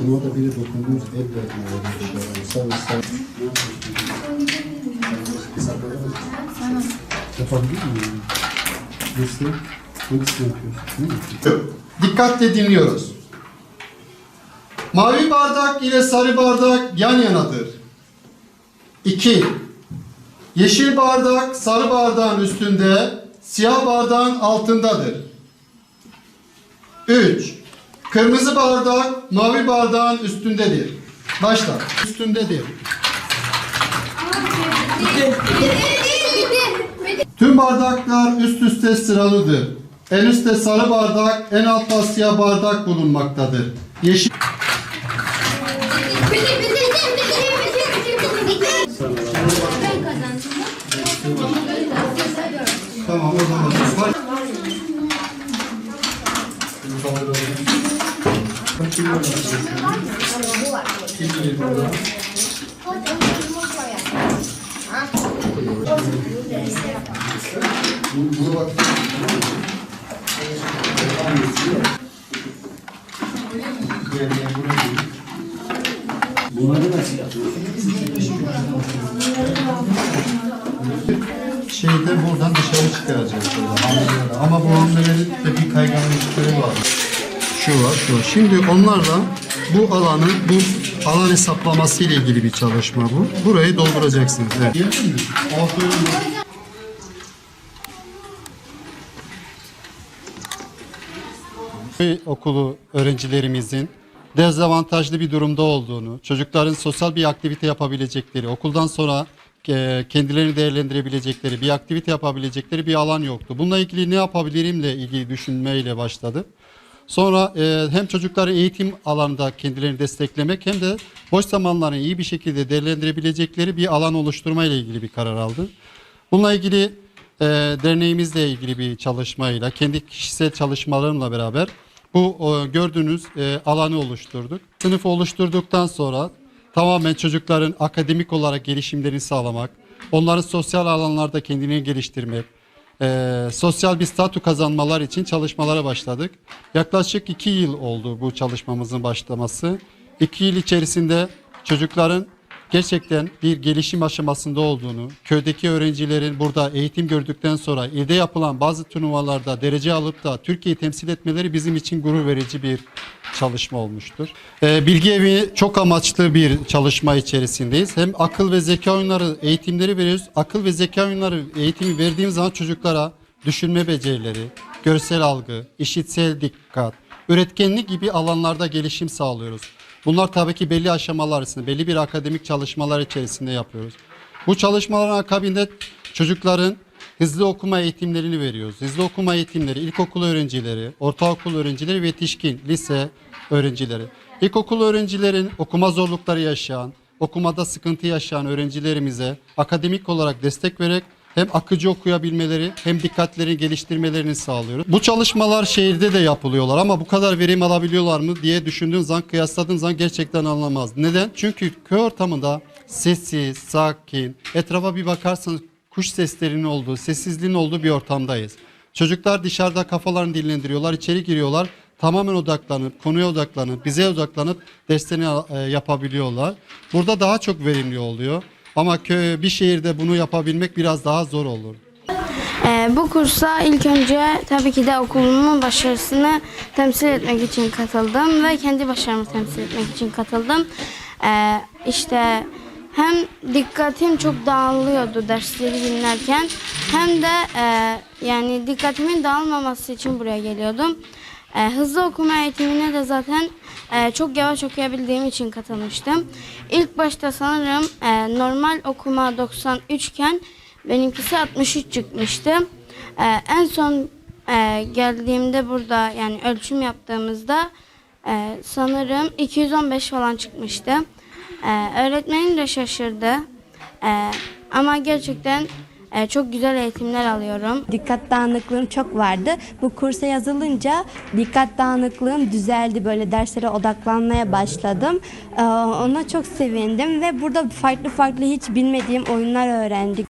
Ama da biri dokunduğunuz el verdiğinde Sağ sağ. Yapabilir miyim? Nasıl? Hangisini yapıyorsun? Dikkatle dinliyoruz. Mavi bardak ile sarı bardak yan yanadır. 2. Yeşil bardak sarı bardağın üstünde, siyah bardağın altındadır. 3. Kırmızı bardak mavi bardağın üstündedir. Başla. Üstündedir. Tüm bardaklar üst üste sıralıdır. En üstte sarı bardak, en altta siyah bardak bulunmaktadır. Yeşil. Tamam o zaman. Bunu bak. Bunları nasıl? Şeyde buradan dışarı çıkaracağız. Ama bu hamlelerin de bir kayganlıkları var. Şu var, şu var. Şimdi onlarla bu alanı, bu alan hesaplaması ile ilgili bir çalışma bu. Burayı dolduracaksınız. Evet. Geldin okulu öğrencilerimizin dezavantajlı bir durumda olduğunu, çocukların sosyal bir aktivite yapabilecekleri, okuldan sonra e, kendilerini değerlendirebilecekleri, bir aktivite yapabilecekleri bir alan yoktu. Bununla ilgili ne yapabilirimle ilgili düşünmeyle başladı. Sonra e, hem çocukların eğitim alanında kendilerini desteklemek hem de boş zamanlarını iyi bir şekilde değerlendirebilecekleri bir alan oluşturma ile ilgili bir karar aldı. Bununla ilgili e, derneğimizle ilgili bir çalışmayla, kendi kişisel çalışmalarımla beraber bu e, gördüğünüz e, alanı oluşturduk. Sınıfı oluşturduktan sonra tamamen çocukların akademik olarak gelişimlerini sağlamak, onların sosyal alanlarda kendini geliştirmek, e, sosyal bir statü kazanmalar için çalışmalara başladık. Yaklaşık iki yıl oldu bu çalışmamızın başlaması. İki yıl içerisinde çocukların gerçekten bir gelişim aşamasında olduğunu, köydeki öğrencilerin burada eğitim gördükten sonra ilde yapılan bazı turnuvalarda derece alıp da Türkiye'yi temsil etmeleri bizim için gurur verici bir çalışma olmuştur. Ee, Bilgi Evi çok amaçlı bir çalışma içerisindeyiz. Hem akıl ve zeka oyunları eğitimleri veriyoruz. Akıl ve zeka oyunları eğitimi verdiğimiz zaman çocuklara düşünme becerileri, görsel algı, işitsel dikkat, üretkenlik gibi alanlarda gelişim sağlıyoruz. Bunlar tabii ki belli aşamalar arasında, belli bir akademik çalışmalar içerisinde yapıyoruz. Bu çalışmaların akabinde çocukların hızlı okuma eğitimlerini veriyoruz. Hızlı okuma eğitimleri ilkokul öğrencileri, ortaokul öğrencileri ve yetişkin lise öğrencileri. İlkokul öğrencilerin okuma zorlukları yaşayan, okumada sıkıntı yaşayan öğrencilerimize akademik olarak destek vererek hem akıcı okuyabilmeleri hem dikkatlerini geliştirmelerini sağlıyoruz. Bu çalışmalar şehirde de yapılıyorlar ama bu kadar verim alabiliyorlar mı diye düşündüğün zaman kıyasladığın zaman gerçekten anlamaz. Neden? Çünkü köy ortamında sessiz, sakin, etrafa bir bakarsanız kuş seslerinin olduğu, sessizliğin olduğu bir ortamdayız. Çocuklar dışarıda kafalarını dinlendiriyorlar, içeri giriyorlar. Tamamen odaklanıp, konuya odaklanıp, bize odaklanıp derslerini e, yapabiliyorlar. Burada daha çok verimli oluyor. Ama köy, bir şehirde bunu yapabilmek biraz daha zor olur. Ee, bu kursa ilk önce tabii ki de okulumun başarısını temsil etmek için katıldım ve kendi başarımı temsil etmek için katıldım. Ee, işte hem dikkatim çok dağılıyordu dersleri dinlerken hem de e, yani dikkatimin dağılmaması için buraya geliyordum. Ee, hızlı okuma eğitimine de zaten e, çok yavaş okuyabildiğim için katılmıştım. İlk başta sanırım e, normal okuma 93 iken benimkisi 63 çıkmıştı. E, en son e, geldiğimde burada yani ölçüm yaptığımızda e, sanırım 215 falan çıkmıştı. E, öğretmenim de şaşırdı. E, ama gerçekten e, çok güzel eğitimler alıyorum. Dikkat dağınıklığım çok vardı. Bu kursa yazılınca dikkat dağınıklığım düzeldi. Böyle derslere odaklanmaya başladım. Ee, Ona çok sevindim ve burada farklı farklı hiç bilmediğim oyunlar öğrendik.